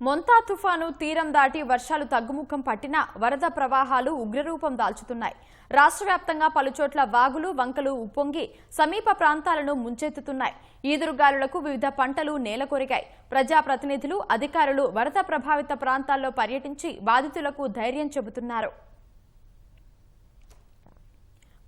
మొంతా తుఫాను తీరం దాటి వర్షాలు తగ్గుముఖం పట్టినా వరద ప్రవాహాలు ఉగ్రరూపం దాల్చుతున్నాయి. రాష్ట్ర వ్యాప్తంగా పలుచోట్ల వాగులు వంకలు ఉప్పొంగి సమీప ప్రాంతాలను ముంచెత్తుతున్నాయి. ఈదురుగాలులకు వివిధ పంటలు నేలకొరిగాయి ప్రజాప్రతినిధులు అధికారులు వరద ప్రభావిత ప్రాంతాల్లో పర్యటించి బాధితులకు ధైర్యం చెబుతున్నారు.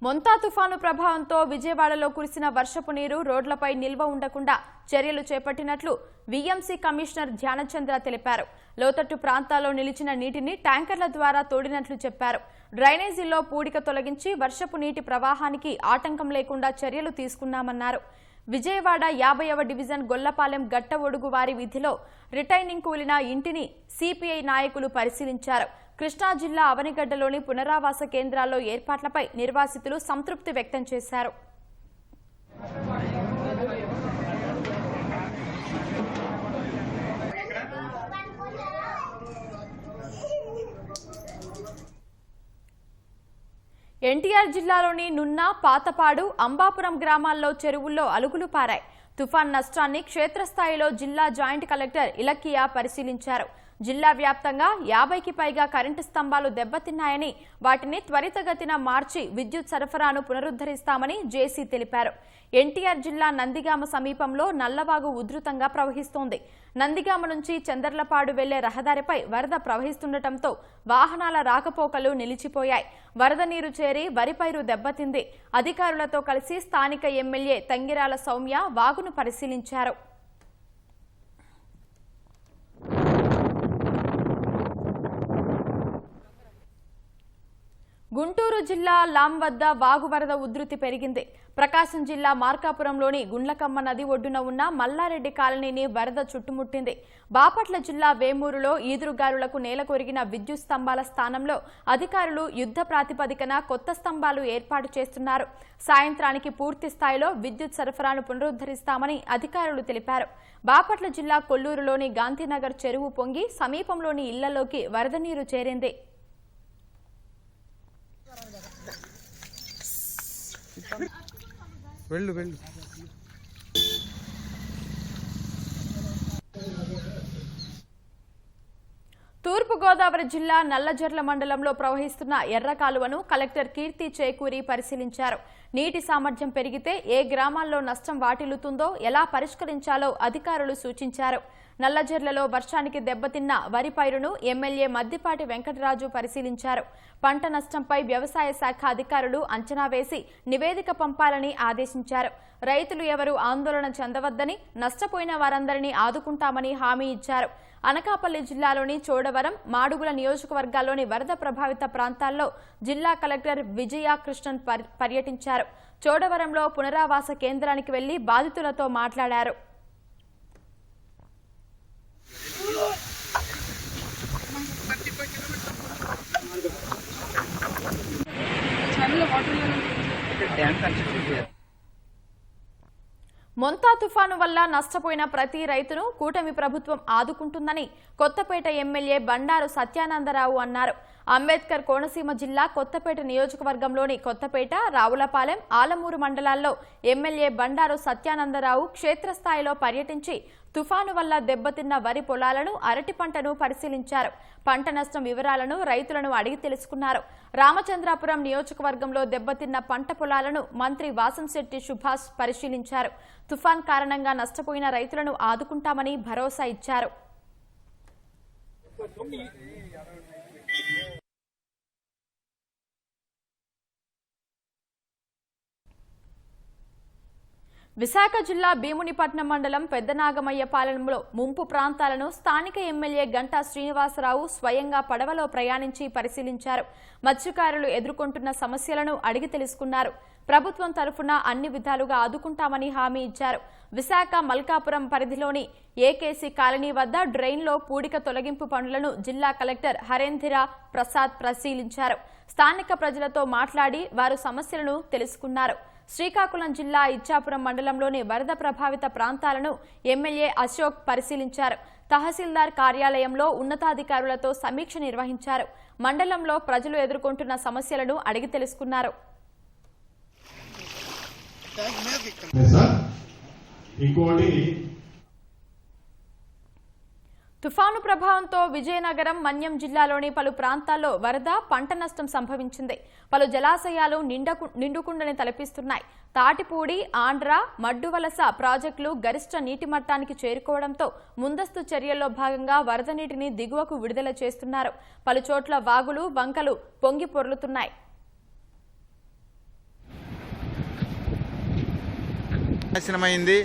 మొంతా తుఫాను ప్రభావంతో విజయవాడలో కురిసిన వర్షపు నీరు రోడ్లపై నిల్వ ఉండకుండా చర్యలు చేపట్టినట్లు వీఎంసీ కమిషనర్ ధ్యానచంద్ర తెలిపారు. లోతట్టు ప్రాంతాల్లో నిలిచిన నీటిని ట్యాంకర్ల ద్వారా తోడినట్లు చెప్పారు. డ్రైనేజీల్లో పూడిక తొలగించి వర్షపు నీటి ప్రవాహానికి ఆటంకం లేకుండా చర్యలు తీసుకున్నామన్నారు. విజయవాడ యాభైవ డివిజన్ గొల్లపాలెం గట్ట ఒడుగు వారి విధిలో రిటైనింగ్ కూలిన ఇంటిని సిపిఐ నాయకులు పరిశీలించారు. కృష్ణా జిల్లా అవనిగడ్డలోని పునరావాస కేంద్రాల్లో ఏర్పాట్లపై నిర్వాసితులు సంతృప్తి వ్యక్తం చేశారు. ఎన్టీఆర్ జిల్లాలోని నున్న పాతపాడు అంబాపురం గ్రామాల్లో చెరువుల్లో అలుగులు పారాయి. తుఫాన్ నష్టాన్ని క్షేత్రస్థాయిలో జిల్లా జాయింట్ కలెక్టర్ ఇలకియా పరిశీలించారు. జిల్లా వ్యాప్తంగా యాభైకి పైగా కరెంటు స్తంభాలు దెబ్బతిన్నాయని వాటిని త్వరితగతిన మార్చి విద్యుత్ సరఫరాను పునరుద్ధరిస్తామని జేసీ తెలిపారు. ఎన్టీఆర్ జిల్లా నందిగామ సమీపంలో నల్లవాగు ఉధృతంగా ప్రవహిస్తోంది. నందిగామ నుంచి చందర్లపాడు వెళ్ళే రహదారిపై వరద ప్రవహిస్తుండటంతో వాహనాల రాకపోకలు నిలిచిపోయాయి. వరద నీరు చేరి వరి పైరు దెబ్బతింది. అధికారులతో కలిసి స్థానిక ఎమ్మెల్యే తంగిరాల సౌమ్య వాగును పరిశీలించారు. గుంటూరు జిల్లా లాం వద్ద వాగు వరద ఉధృతి పెరిగింది. ప్రకాశం జిల్లా మార్కాపురంలోని గుండ్లకమ్మ నది ఒడ్డున ఉన్న మల్లారెడ్డి కాలనీని వరద చుట్టుముట్టింది. బాపట్ల జిల్లా వేమూరులో ఈదురుగాలులకు నేలకొరిగిన విద్యుత్ స్తంభాల స్థానంలో అధికారులు యుద్ధ ప్రాతిపదికన కొత్త స్తంభాలు ఏర్పాటు చేస్తున్నారు. సాయంత్రానికి పూర్తి స్థాయిలో విద్యుత్ సరఫరాను పునరుద్ధరిస్తామని అధికారులు తెలిపారు. బాపట్ల జిల్లా కొల్లూరులోని గాంధీనగర్ చెరువు పొంగి సమీపంలోని ఇళ్ళలోకి వరద నీరు చేరింది. వెళ్ళు వెళ్ళు. తూర్పుగోదావరి జిల్లా నల్లజర్ల మండలంలో ప్రవహిస్తున్న ఎర్ర కాలువను కలెక్టర్ కీర్తి చేకూరి పరిశీలించారు. నీటి సామర్థ్యం పెరిగితే ఏ గ్రామాల్లో నష్టం వాటిల్లుతుందో ఎలా పరిష్కరించాలో అధికారులు సూచించారు. నల్లజర్లలో వర్షానికి దెబ్బతిన్న వరి పైరును ఎమ్మెల్యే మద్దిపాటి వెంకటరాజు పరిశీలించారు. పంట నష్టంపై వ్యవసాయ శాఖ అధికారులు అంచనా వేసి నివేదిక పంపాలని ఆదేశించారు. రైతులు ఎవరు ఆందోళన చెందవద్దని నష్టపోయిన వారందరినీ ఆదుకుంటామని హామీ ఇచ్చారు. అనకాపల్లి జిల్లాలోని చోడవరం మాడుగుల నియోజకవర్గాల్లోని వరద ప్రభావిత ప్రాంతాల్లో జిల్లా కలెక్టర్ విజయ కృష్ణన్ పర్- పర్యటించారు. చోడవరంలో పునరావాస కేంద్రానికి వెళ్ళి బాధితులతో మాట్లాడారు. మొంతా తుఫాను వల్ల నష్టపోయిన ప్రతి రైతును కూటమి ప్రభుత్వం ఆదుకుంటుందని కొత్తపేట ఎమ్మెల్యే బండారు సత్యానందరావు అన్నారు. అంబేద్కర్ కోనసీమ జిల్లా కొత్తపేట నియోజకవర్గంలోని కొత్తపేట రావులపాలెం ఆలమూరు మండలాల్లో ఎమ్మెల్యే బండారు సత్యానందరావు క్షేత్రస్థాయిలో పర్యటించి తుఫాను వల్ల దెబ్బతిన్న వరి పొలాలను అరటి పంటను పరిశీలించారు. పంట నష్టం వివరాలను రైతులను అడిగి తెలుసుకున్నారు. రామచంద్రాపురం నియోజకవర్గంలో దెబ్బతిన్న పంట పొలాలను మంత్రి వాసంశెట్టి సుభాష్ పరిశీలించారు. తుఫాన్ కారణంగా నష్టపోయిన రైతులను ఆదుకుంటామని భరోసా ఇచ్చారు. విశాఖ జిల్లా భీమునిపట్నం మండలం పెద్దనాగమయ్య పాలెంలో ముంపు ప్రాంతాలను స్థానిక ఎమ్మెల్యే గంటా శ్రీనివాసరావు స్వయంగా పడవలో ప్రయాణించి పరిశీలించారు. మత్స్యకారులు ఎదుర్కొంటున్న సమస్యలను అడిగి తెలుసుకున్నారు. ప్రభుత్వం తరఫున అన్ని విధాలుగా ఆదుకుంటామని హామీ ఇచ్చారు. విశాఖ మల్కాపురం పరిధిలోని ఏకేసీ కాలనీ వద్ద డ్రైన్లో పూడిక తొలగింపు పనులను జిల్లా కలెక్టర్ హరేంధిర ప్రసాద్ పరిశీలించారు. స్థానిక ప్రజలతో మాట్లాడి వారు సమస్యలను తెలుసుకున్నారు. శ్రీకాకుళం జిల్లా ఇచ్చాపురం మండలంలోని వరద ప్రభావిత ప్రాంతాలను ఎమ్మెల్యే అశోక్ పరిశీలించారు. తహసీల్దార్ కార్యాలయంలో ఉన్నతాధికారులతో సమీక్ష నిర్వహించారు. మండలంలో ప్రజలు ఎదుర్కొంటున్న సమస్యలను అడిగి తెలుసుకున్నారు. ఇంకోటి తుఫాను ప్రభావంతో విజయనగరం మన్యం జిల్లాలోని పలు ప్రాంతాల్లో వరద పంట నష్టం సంభవించింది. పలు జలాశయాలు నిండకు నిండుకుండని తలపిస్తున్నాయి. తాటిపూడి ఆంధ్ర మడ్డువలస ప్రాజెక్టులు గరిష్ట నీటి మట్టానికి చేరుకోవడంతో ముందస్తు చర్యల్లో భాగంగా వరద నీటిని దిగువకు విడుదల చేస్తున్నారు. పలు చోట్ల వాగులు వంకలు పొంగి పొర్లుతున్నాయి. నాశనమైంది.